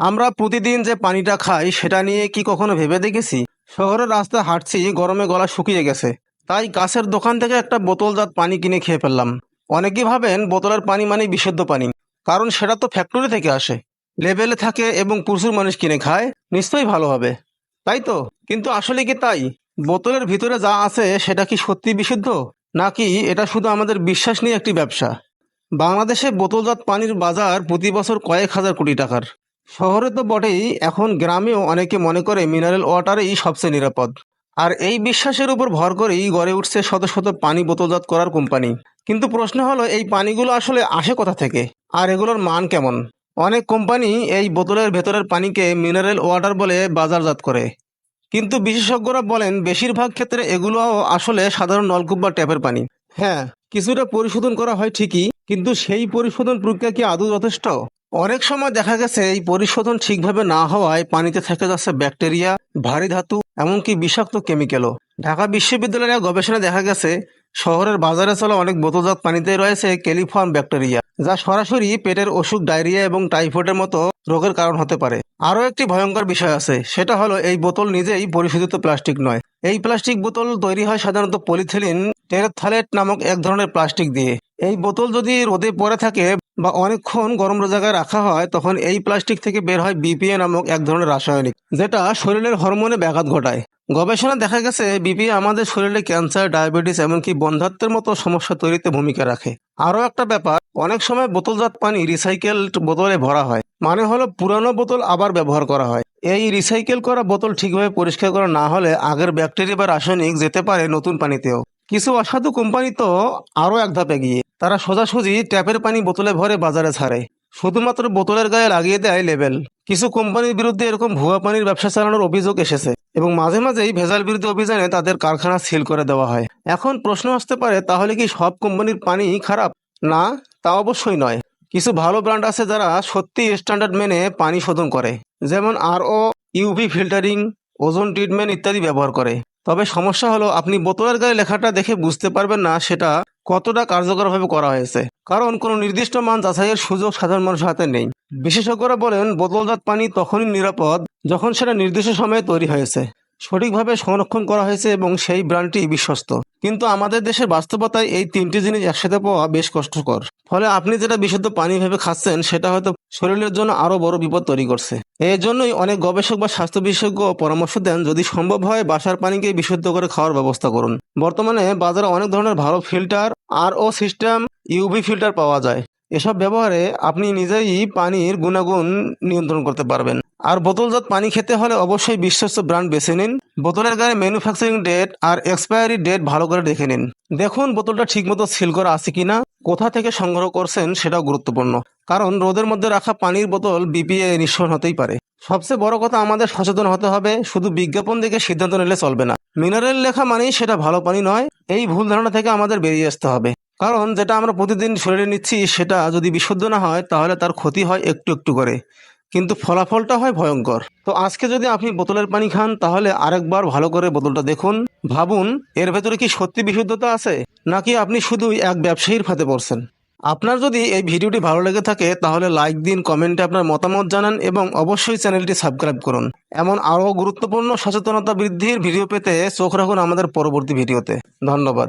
আমরা প্রতিদিন যে পানিটা খাই, সেটা নিয়ে কি কখনো ভেবে দেখেছি? শহরের রাস্তায় হাঁটছি, গরমে গলা শুকিয়ে গেছে। তাই কাছের দোকান থেকে একটা বোতলজাত পানি কিনে খেয়ে ফেললাম। অনেকেই ভাবেন বোতলের পানি মানে বিশুদ্ধ পানি। কারণ সেটা তো ফ্যাক্টরি থেকে আসে। লেবেলে থাকে এবং প্রচুর মানুষ কিনে খায়, নিশ্চয়ই ভালো হবে। তাই তো? কিন্তু আসলে কি তাই? বোতলের ভিতরে যা আছে, সেটা কি সত্যি বিশুদ্ধ? নাকি এটা শুধু আমাদের বিশ্বাস নিয়ে একটি ব্যবসা? বাংলাদেশে বোতলজাত পানির বাজার প্রতি বছর কয়েক হাজার কোটি টাকার। শহরে তো বটেই, এখন গ্রামেও অনেকে মনে করে মিনারেল ওয়াটারই সবচেয়ে নিরাপদ। আর এই বিশ্বাসের উপর ভর করেই গড়ে উঠছে শত শত পানি বোতলজাত করার কোম্পানি। কিন্তু প্রশ্ন হলো, এই পানিগুলো আসলে আসে কোথা থেকে? আর এগুলোর মান কেমন? অনেক কোম্পানি এই বোতলের ভেতরের পানিকে মিনারেল ওয়াটার বলে বাজারজাত করে। কিন্তু বিশেষজ্ঞরা বলেন, বেশিরভাগ ক্ষেত্রে এগুলো আসলে সাধারণ নলকূপ বা ট্যাপের পানি। হ্যাঁ কিছুটা পরিশোধন করা হয় ঠিকই, কিন্তু সেই পরিশোধন প্রক্রিয়া কি আদৌ যথেষ্ট? অনেক সময় দেখা গেছে এই পরিশোধন ঠিকভাবে না হওয়ায় পানিতে থেকে যাচ্ছে ব্যাকটেরিয়া, ভারী ধাতু, এমনকি বিষাক্ত কেমিক্যালও। ঢাকা বিশ্ববিদ্যালয়ের এক গবেষণায় দেখা গেছে, শহরের বাজারে চলা অনেক বোতলজাত পানিতে রয়েছে ক্যালিফর্ম ব্যাকটেরিয়া, যা সরাসরি পেটের অসুখ, ডায়রিয়া এবং টাইফয়েডের মতো রোগের কারণ হতে পারে। আরও একটি ভয়ঙ্কর বিষয় আছে, সেটা হলো এই বোতল নিজেই পরিশোধিত প্লাস্টিক নয়। এই প্লাস্টিক বোতল তৈরি হয় সাধারণত পলিথিলিন টেরেথালেট নামক এক ধরনের প্লাস্টিক দিয়ে। এই বোতল যদি রোদে পড়ে থাকে বা অনেকক্ষণ গরম জায়গায় রাখা হয়, তখন এই প্লাস্টিক থেকে বের হয় বিপিএ নামক এক ধরনের রাসায়নিক, যেটা শরীরের হরমোনে ব্যাঘাত ঘটায়। গবেষণা দেখা গেছে বিপিএ আমাদের শরীরে ক্যান্সার, ডায়াবেটিস এমনকি বন্ধাত্বের মতো সমস্যা তৈরিতে ভূমিকা রাখে। আরও একটা ব্যাপার, অনেক সময় বোতলজাত পানি রিসাইকেল বোতলে ভরা হয় মানে হলো পুরানো বোতল আবার ব্যবহার করা হয়। এই রিসাইকেল করা বোতল ঠিকভাবে পরিষ্কার করা না হলে আগের ব্যাকটেরিয়া বা রাসায়নিক যেতে পারে নতুন পানিতেও। কিছু অসাধু কোম্পানি তো আরও এক ধাপে গিয়ে তারা সোজাসুজি ট্যাপের পানি বোতলে ভরে বাজারে ছাড়ে। শুধুমাত্র বোতলের গায়ে লাগিয়ে দেয় লেবেল। কিছু কোম্পানির বিরুদ্ধে এরকম ভুয়া পানির ব্যবসা চালানোর অভিযোগ এসেছে এবং মাঝে মাঝেই ভেজাল বিরুদ্ধে অভিযানে তাদের কারখানা সিল করে দেওয়া হয়। এখন প্রশ্ন আসতে পারে, তাহলে কি সব কোম্পানির পানি খারাপ? না, তা অবশ্যই নয়। কিছু ভালো ব্র্যান্ড আছে যারা সত্যি স্ট্যান্ডার্ড মেনে পানি শোধন করে, যেমন আর ও ইউভি ফিল্টারিং, ওজোন ট্রিটমেন্ট ইত্যাদি ব্যবহার করে। তবে সমস্যা হলো আপনি বোতলের গায়ে লেখাটা দেখে বুঝতে পারবেন না সেটা কতটা কার্যকরভাবে করা হয়েছে। কারণ কোনো নির্দিষ্ট মান যাচাইয়ের সুযোগ সাধারণ মানুষের হাতে নেই। বিশেষজ্ঞরা বলেন বোতলজাত পানি তখনই নিরাপদ যখন সেটা নির্দিষ্ট সময়ে তৈরি হয়েছে। সঠিকভাবে সংরক্ষণ করা হয়েছে এবং সেই ব্র্যান্ডটি বিশ্বস্ত। কিন্তু আমাদের দেশের বাস্তবতায় এই তিনটি জিনিস একসাথে পাওয়া বেশ কষ্টকর। ফলে আপনি যেটা বিশুদ্ধ পানি ভেবে খাচ্ছেন সেটা হয়তো শরীরের জন্য আরও বড় বিপদ তৈরি করছে। এই জন্যই অনেক গবেষক বা স্বাস্থ্য বিশেষজ্ঞ পরামর্শ দেন, যদি সম্ভব হয় বাসার পানিকে বিশুদ্ধ করে খাওয়ার ব্যবস্থা করুন। বর্তমানে বাজারে অনেক ধরনের ভালো ফিল্টার আর ও সিস্টেম ইউভি ফিল্টার পাওয়া যায়। এসব ব্যবহারে আপনি নিজেই পানির গুণাগুণ নিয়ন্ত্রণ করতে পারবেন। আর বোতলজাত পানি খেতে হলে অবশ্যই বিশ্বস্ত ব্র্যান্ড বেছে নিন। বোতলের গায়ে ম্যানুফ্যাকচারিং ডেট আর এক্সপায়ারি ডেট ভালো করে দেখে নিন। দেখুন বোতলটা ঠিকমতো সিল করা আছে কিনা, কোথা থেকে সংগ্রহ করছেন সেটাও গুরুত্বপূর্ণ। কারণ রোদের মধ্যে রাখা পানির বোতল বিপিএ নিঃসরণ হতেই পারে। সবচেয়ে বড় কথা আমাদের সচেতন হতে হবে, শুধু বিজ্ঞাপন দেখে সিদ্ধান্ত নিলে চলবে না। মিনারেল লেখা মানেই সেটা ভালো পানি নয়, এই ভুল ধারণা থেকে আমাদের বেরিয়ে আসতে হবে। কারণ যেটা আমরা প্রতিদিন শরীরে নিচ্ছি, সেটা যদি বিশুদ্ধ না হয়, তাহলে তার ক্ষতি হয় একটু একটু করে। কিন্তু ফলাফলটা হয় ভয়ঙ্কর। তো আজকে যদি আপনি বোতলের পানি খান, তাহলে আরেকবার ভালো করে বোতলটা দেখুন। ভাবুন, এর ভেতরে কি সত্যি বিশুদ্ধতা আছে? নাকি আপনি শুধুই এক ব্যবসায়ীর ফাঁদে পড়ছেন? আপনার যদি এই ভিডিওটি ভালো লেগে থাকে, তাহলে লাইক দিন কমেন্টে আপনার মতামত জানান এবং অবশ্যই চ্যানেলটি সাবস্ক্রাইব করুন। এমন আরও গুরুত্বপূর্ণ সচেতনতা বৃদ্ধির ভিডিও পেতে চোখ রাখুন আমাদের পরবর্তী ভিডিওতে। ধন্যবাদ।